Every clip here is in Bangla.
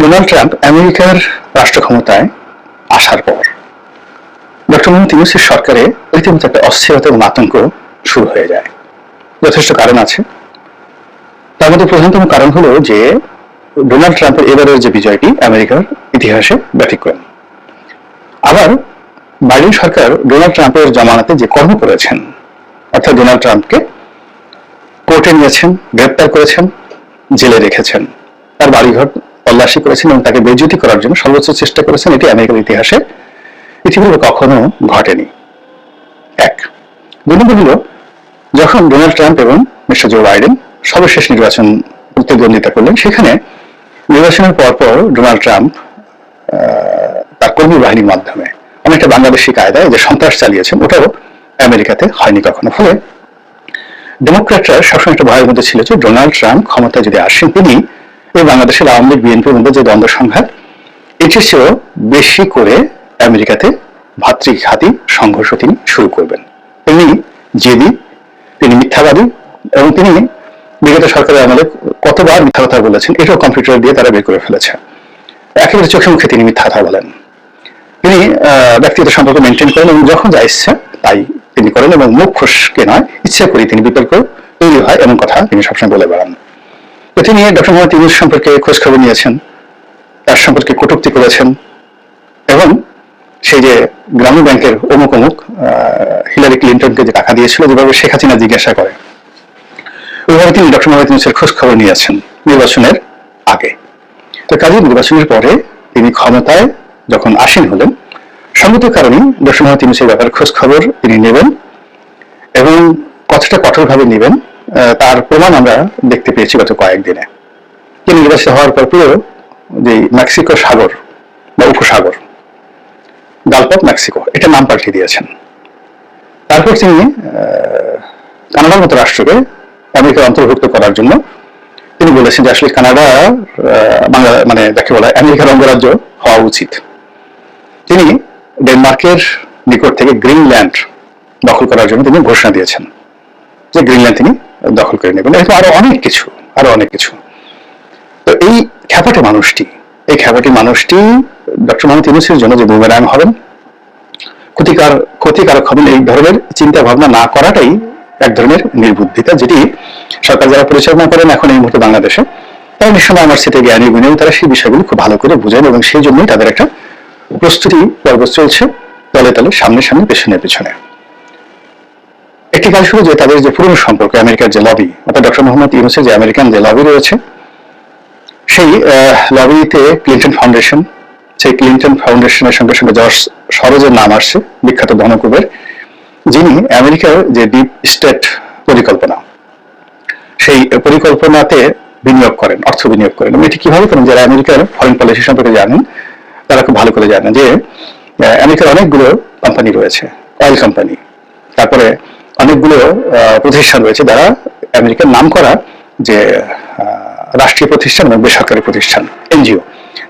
ডোনাল্ড ট্রাম্প আমেরিকার রাষ্ট্র ক্ষমতায় আসার পর ডক্টর মোহাম্মদ ইউনুসের সরকারে রীতিমতো একটা অস্থিরতা এবং আতঙ্ক শুরু হয়ে যায়। যথেষ্ট কারণ আছে। তার মধ্যে প্রধানতম কারণ হলো যে ডোনাল্ড ট্রাম্পের এবারের যে বিজয়টি আমেরিকার ইতিহাসে ব্যতিক্রম। আবার বাইডেন সরকার ডোনাল্ড ট্রাম্পের জমানাতে যে কর্ম করেছেন, অর্থাৎ ডোনাল্ড ট্রাম্পকে কোর্টে নিয়েছেন, গ্রেপ্তার করেছেন, জেলে রেখেছেন, তার বাড়িঘর তল্লাশি করেছেন এবং তাকে বেজ্জতি করার জন্য সর্বোচ্চ চেষ্টা করেছেন, এটি আমেরিকার ইতিহাসে পৃথিবীর কখনো ঘটেনি। এক দুই নম্বর হলো যখন ডোনাল্ড ট্রাম্প এবং মিস্টার জো বাইডেন সর্বশেষ নির্বাচন প্রতিদ্বন্দ্বিতা করলেন, সেখানে নির্বাচনের পরপর ডোনাল্ড ট্রাম্প তার কর্মী বাহিনীর মাধ্যমে অনেকটা বাংলাদেশি কায়দায় যে সন্ত্রাস চালিয়েছেন, ওটাও আমেরিকাতে হয়নি কখনো। ফলে ডেমোক্র্যাটরা সবসময় একটা ভয়ের মধ্যে ছিল যে ডোনাল্ড ট্রাম্প ক্ষমতায় যদি আসেন, তিনি এই বাংলাদেশের আওয়ামী লীগ, বিএনপির মধ্যে যে দ্বন্দ্ব সংঘাত এটির চেয়েও বেশি করে আমেরিকাতে ভাতৃঘাতী সংঘর্ষ তিনি শুরু করবেন। তিনি জেদি, তিনি মিথ্যাবাদী এবং তিনি বিগত সরকারের আমলে কতবার মিথ্যা কথা বলেছেন, এটাও কম্পিউটার দিয়ে তারা বের করে ফেলেছে। একেবারে চোখে মুখে তিনি মিথ্যা কথা বলেন। তিনি ব্যক্তিগত সম্পর্ক মেনটেন করেন এবং যখন যা ইচ্ছা তাই তিনি করেন এবং মুখ খুশকে নয়, ইচ্ছা করি তিনি বিতর্ক তৈরি হয় এমন কথা তিনি সবসময় বলে বেড়ান। তিনি ডক্টর মোহাম্মদ ইউনুস সম্পর্কে খোঁজ খবর নিয়েছেন, তার সম্পর্কে কটূক্তি করেছেন, এবং সেই যে গ্রামীণ ব্যাংকের অমুক অমুক হিলারি ক্লিন্টনকে যে টাকা দিয়েছিল যেভাবে শেখ হাসিনা জিজ্ঞাসা করে, ওইভাবে তিনি ডক্টর মোহাম্মদ ইউনুসের খোঁজ খবর নিয়েছেন নির্বাচনের আগে। তো কাজে, নির্বাচনের পরে তিনি ক্ষমতায় যখন আসীন হলেন সঙ্গত কারণেই ডক্টর মোহাম্মদ ইউনুসের ব্যাপারে খোঁজখবর তিনি নেবেন এবং কতটা কঠোরভাবে নেবেন তার প্রমাণ আমরা দেখতে পেয়েছি গত কয়েকদিনে। তিনি নির্বাচিত হওয়ার পর পুরো যে মেক্সিকো সাগর বা উপসাগর অফ মেক্সিকো, এটা নাম পাল্টে দিয়েছেন। তারপর তিনি কানাডার মতো রাষ্ট্রকে আমেরিকার অন্তর্ভুক্ত করার জন্য তিনি বলেছেন যে আসলে কানাডা বাংলা মানে যাকে বলা আমেরিকার অঙ্গরাজ্য হওয়া উচিত। তিনি ডেনমার্কের নিকট থেকে গ্রিনল্যান্ড দখল করার জন্য তিনি ঘোষণা দিয়েছেন। যে গ্রিনল্যান্ড তিনি দখল করে নেবেন এরকম আরও অনেক কিছু, আরও অনেক কিছু। তো এই খ্যাপাটি মানুষটি, এই খ্যাপাটি মানুষটি, ডক্টর মোহাম্মদ ইউনুসের জন্য যে বুমেরাং হবেন, ক্ষতিকার, ক্ষতিকারক হবেন এই ধরনের চিন্তা ভাবনা না করাটাই এক ধরনের নির্বুদ্ধিতা, যেটি সরকার যারা পরিচালনা করেন এখন এই মুহূর্তে বাংলাদেশে, তারা নিঃসন্দেহে আমার সাথে জ্ঞানী গুণী এবং তারা সেই বিষয়গুলো খুব ভালো করে বুঝেন এবং সেই জন্যই তাদের একটা প্রস্তুতি পর্ব চলছে তলে তলে সামনে সামনে, পেছনে পেছনে। একটি কাজ হলো যে তাদের যে পুরনো সম্পর্ক, আমেরিকার যে লবি অর্থাৎ ডক্টর মোহাম্মদ ইউনুসের যে আমেরিকান যে লবি রয়েছে, সেই লবিতে ক্লিন্টন ফাউন্ডেশন সেই ক্লিন্টন ফাউন্ডেশনের সঙ্গে সঙ্গে জর্জ সরোজের নাম আসছে, বিখ্যাত ধনকুবের যিনি আমেরিকার যে ডিপ স্টেট পরিকল্পনা, সেই পরিকল্পনাতে বিনিয়োগ করেন, অর্থ বিনিয়োগ করেন। এটি কীভাবে করেন? যারা আমেরিকার ফরেন পলিসি সম্পর্কে জানেন, তারা খুব ভালো করে জানেন যে আমেরিকার অনেকগুলো কোম্পানি রয়েছে অয়েল কোম্পানি তারপরে অনেকগুলো প্রতিষ্ঠান রয়েছে যারা আমেরিকার নাম করা যে রাষ্ট্রীয় প্রতিষ্ঠান এবং বেসরকারি প্রতিষ্ঠান, এনজিও।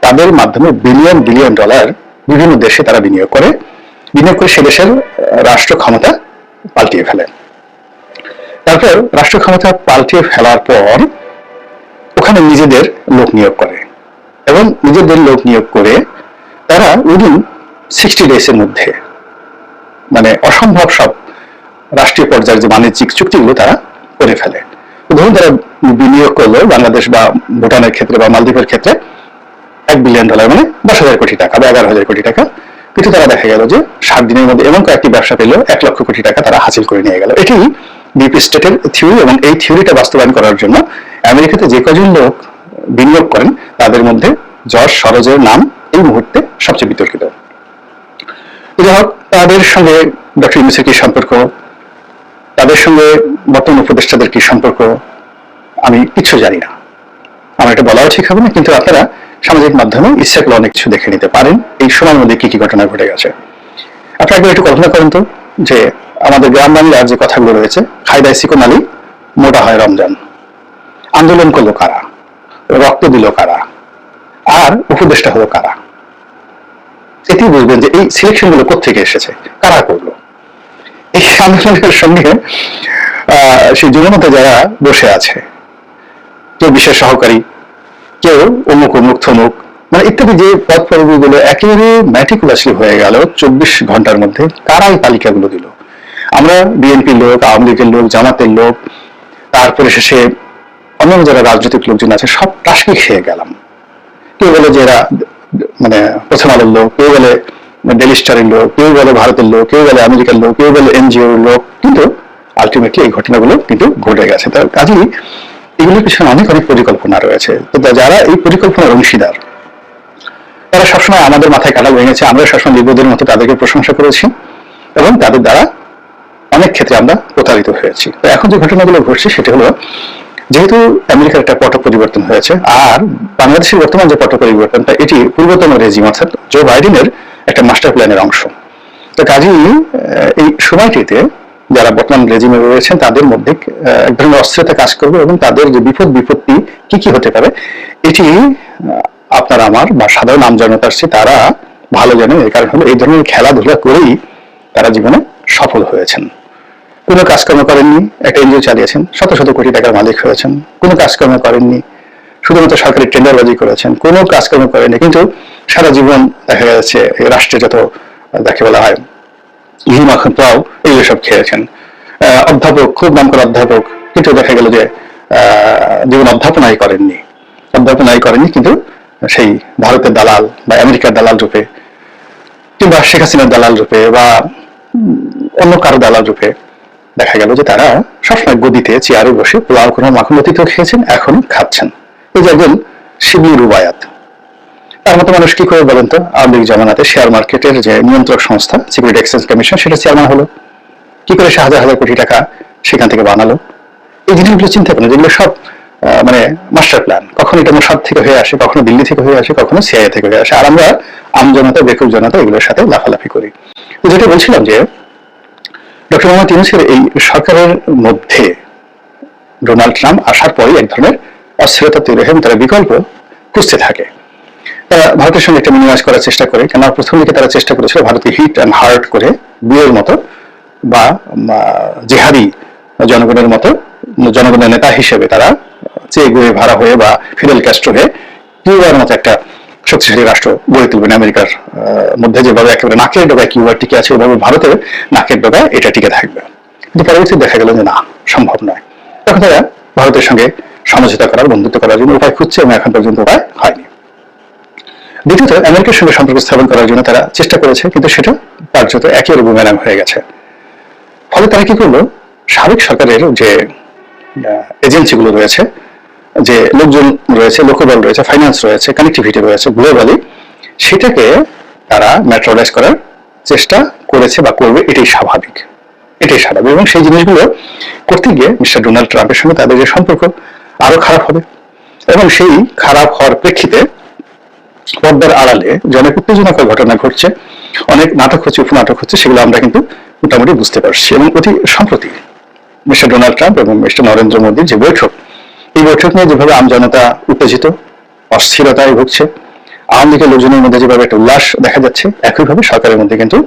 তাদের মাধ্যমে বিলিয়ন বিলিয়ন ডলার বিভিন্ন দেশে তারা বিনিয়োগ করে বিনিয়োগ করে সে দেশের রাষ্ট্র ক্ষমতা পাল্টিয়ে ফেলে। তারপর রাষ্ট্র ক্ষমতা পাল্টিয়ে ফেলার পর ওখানে নিজেদের লোক নিয়োগ করে এবং নিজেদের লোক নিয়োগ করে তারা উইদিন সিক্সটি ডেজের মধ্যে মানে অসম্ভব সব রাষ্ট্রীয় পর্যায়ের যে বাণিজ্যিক চুক্তিগুলো তারা করে ফেলে। ধরুন তারা বিনিয়োগ করল বাংলাদেশ বা ভুটানের ক্ষেত্রে বা মালদ্বীপের ক্ষেত্রে এক বিলিয়ন ডলার মানে দশ হাজার কোটি টাকা বা এগারো হাজার কোটি টাকা। কিন্তু তারা দেখা গেল যে সাত দিনের মধ্যে এমন কয়েকটি ব্যবসা পেলেও এক লক্ষ কোটি টাকা তারা হাসিল করে নিয়ে গেল। এটি ডিপ স্টেটের থিওরি এবং এই থিওরিটা বাস্তবায়ন করার জন্য আমেরিকাতে যে কজন লোক বিনিয়োগ করেন তাদের মধ্যে জর্জ সরোজের নাম এই মুহূর্তে সবচেয়ে বিতর্কিত। যাই হোক, তাদের সঙ্গে ডক্টর ইউনুসের সম্পর্ক? তাদের সঙ্গে বর্তমান উপদেষ্টাদের কি সম্পর্ক, আমি কিছু জানি না। আমার এটা বলাও ঠিক হবে না, কিন্তু আপনারা সামাজিক মাধ্যমে ইচ্ছা করলে অনেক কিছু দেখে নিতে পারেন। এই সময়ের মধ্যে কি কি ঘটনা ঘটে গেছে। আপনারা একবার একটু কল্পনা করেন তো, যে আমাদের গ্রাম বাংলার যে কথাগুলো রয়েছে খাইদায় সিকোন আলী, মোটা হয় রমজান। আন্দোলন করল কারা? রক্ত দিল কারা? আর উপদেষ্টা হলো কারা? এটি বুঝবেন যে এই সিলেকশনগুলো কোথেকে এসেছে, কারা করল? এই আন্দোলনের সঙ্গে সেই যুবমতে যারা বসে আছে, কেউ বিশেষ সহকারী, কেউ অমুক অমুক থমুক মানে ইত্যাদি যে পদ পদবিগুলো একেবারে ম্যাটিকুলাসলি হয়ে গেল চব্বিশ ঘণ্টার মধ্যে কারা এই তালিকাগুলো দিল। আমরা বিএনপির লোক, আওয়ামী লীগের লোক, জামাতের লোক, তারপরে শেষে অন্যান্য যারা রাজনৈতিক লোকজন আছে, সব টাসকি খেয়ে গেলাম। কেউ বলে যে এরা মানে প্রথম আলোর লোক, কেউ বলে ডেলি স্টারের লোক, কেউ বলে ভারতের লোক, কেউ বলে আমেরিকার লোক, কেউ বলে এনজিওর লোক, কিন্তু আলটিমেটলি এই ঘটনাগুলো কিন্তু ঘটে গেছে। তার কাজেই এগুলোর পিছনে অনেক অনেক পরিকল্পনা রয়েছে। তো যারা এই পরিকল্পনার অংশীদার, তারা সবসময় আমাদের মাথায় কাটা ভেঙেছে। আমরা সবসময় বিপদের মতো তাদেরকে প্রশংসা করেছি এবং তাদের দ্বারা অনেক ক্ষেত্রে আমরা প্রতারিত হয়েছি। তো এখন যে ঘটনাগুলো ঘটছে, সেটা হলো যেহেতু আমেরিকার একটা পট পরিবর্তন হয়েছে, আর বাংলাদেশের বর্তমান যে পট পরিবর্তনটা, এটি পূর্বতন রেজিম অর্থাৎ জো বাইডেনের মাস্টার প্ল্যানের অংশ। তো কাজেই এই সময়টিতে যারা বর্তমান রেজিমে রয়েছেন, তাদের মধ্যে এক ধরনের অস্থিরতা কাজ করবে এবং তাদের যে বিপদ, বিপত্তি কি কি হতে পারে, এটি আপনার আমার বা সাধারণ আমজনতার চেয়ে তারা ভালো জানেন এর কারণ হলো এই ধরনের খেলাধুলা করেই তারা জীবনে সফল হয়েছেন। কোনো কাজকর্ম করেননি, একটা এনজিও চালিয়েছেন, শত শত কোটি টাকার মালিক হয়েছেন। কোনো কাজকর্ম করেননি শুধুমাত্র সরকারি টেন্ডারবাজি করেছেন, কোনো কাজকর্ম করেনি কিন্তু সারা জীবন দেখা যাচ্ছে রাষ্ট্রে যত যাকে বলা হয় ঘি মাখন পোলাও এইগুলো সব খেয়েছেন। অধ্যাপক, খুব নাম করা অধ্যাপক, কিন্তু দেখা গেল যে জীবন অধ্যাপনাই করেননি। অধ্যাপনাই করেননি, কিন্তু সেই ভারতের দালাল বা আমেরিকার দালাল রূপে, কিংবা শেখ হাসিনার দালাল রূপে বা অন্য কারও দালাল রূপে দেখা গেল যে তারা সবসময় গদিতে, চেয়ারে বসে পোলাও কোনো মাখন অতীত খেয়েছেন এখন খাচ্ছেন। এই যে একজন শিবলি রুবায়াত। তার মতো মানুষ কি করে বলেন তো? আওয়ামী জমানাতে শেয়ার মার্কেটের যে নিয়ন্ত্রক সংস্থা সিকিউরিটি এক্সচেঞ্জ কমিশন সেটা চেয়ারম্যান হলো। কি করে সে হাজার হাজার কোটি টাকা সেখান থেকে বানালো? এই জিনিসগুলো চিন্তা করেন যেগুলো সব মানে মাস্টার প্ল্যান কখনো এটা মোসাদ থেকে হয়ে আসে, কখনো দিল্লি থেকে হয়ে আসে, কখনো সিআইএ থেকে হয়ে আসে। আর আমরা আম জনতা, বেকুব জনতা এগুলোর সাথে লাফালাফি করি। তো যেটা বলছিলাম যে ডক্টর মোহাম্মদ ইউনুসের এই সরকারের মধ্যে ডোনাল্ড ট্রাম্প আসার পরেই এক ধরনের অস্থিরতা তৈরি হয় তারা বিকল্প খুঁজতে থাকে। তারা ভারতের সঙ্গে একটা মিনিমাইজ করার চেষ্টা করে কেন প্রথম দিকে তারা চেষ্টা করেছিল ভারতকে হিট অ্যান্ড হার্ট করে বিয়ের মতো বা জেহাদি জনগণের মতো, জনগণের নেতা হিসেবে তারা চেয়ে গুয়ে ভাড়া হয়ে বা ফিদেল ক্যাস্ট্রো হয়ে কিউবার মতো একটা শক্তিশালী রাষ্ট্র গড়ে তুলবেন আমেরিকার মধ্যে যেভাবে একেবারে নাকের ডোকায় কিউবার টিকে আছে ওইভাবে ভারতের নাকের ডোকায় এটা টিকে থাকবে। কিন্তু পরবর্তী দেখা গেল যে না, সম্ভব নয়। তখন তারা ভারতের সঙ্গে সমঝোতা করার, বন্ধুত্ব করার জন্য উপায় খুঁজছে এবং এখন পর্যন্ত উপায় হয়নি। দ্বিতীয়ত আমেরিকার সঙ্গে সম্পর্ক স্থাপন করার জন্য তারা চেষ্টা করেছে, কিন্তু সেটা কার্যত একেবারে বুমেরাং হয়ে গেছে। ফলে তারা কি করল? সাবেক সরকারের যে এজেন্সিগুলো রয়েছে, যে লোকজন রয়েছে, লোকবল রয়েছে ফাইন্যান্স রয়েছে কানেক্টিভিটি রয়েছে গ্লোবালি সেটাকে তারা ম্যাট্রোলাইজ করার চেষ্টা করেছে বা করবে, এটাই স্বাভাবিক। এটাই স্বাভাবিক। এবং সেই জিনিসগুলো করতে গিয়ে মিস্টার ডোনাল্ড ট্রাম্পের সঙ্গে তাদের যে সম্পর্ক আরও খারাপ হবে। এবং সেই খারাপ হওয়ার প্রেক্ষিতে পর্দার আড়ালে যে অনেক ঘটনা ঘটছে। অনেক নাটক হচ্ছে, উপনাটক হচ্ছে, সেগুলো আমরা কিন্তু মোটামুটি বুঝতে পারছি। এবং অতি সম্প্রতি মিস্টার ডোনাল্ড ট্রাম্প এবং মিস্টার নরেন্দ্র মোদীর যে বৈঠক, এই বৈঠক নিয়ে যেভাবে আমজনতা উত্তেজিত, অস্থিরতায় ভুগছে, আওয়ামী লীগের লোকজনের মধ্যে যেভাবে একটা উল্লাস দেখা যাচ্ছে, একইভাবে সরকারের মধ্যে কিন্তু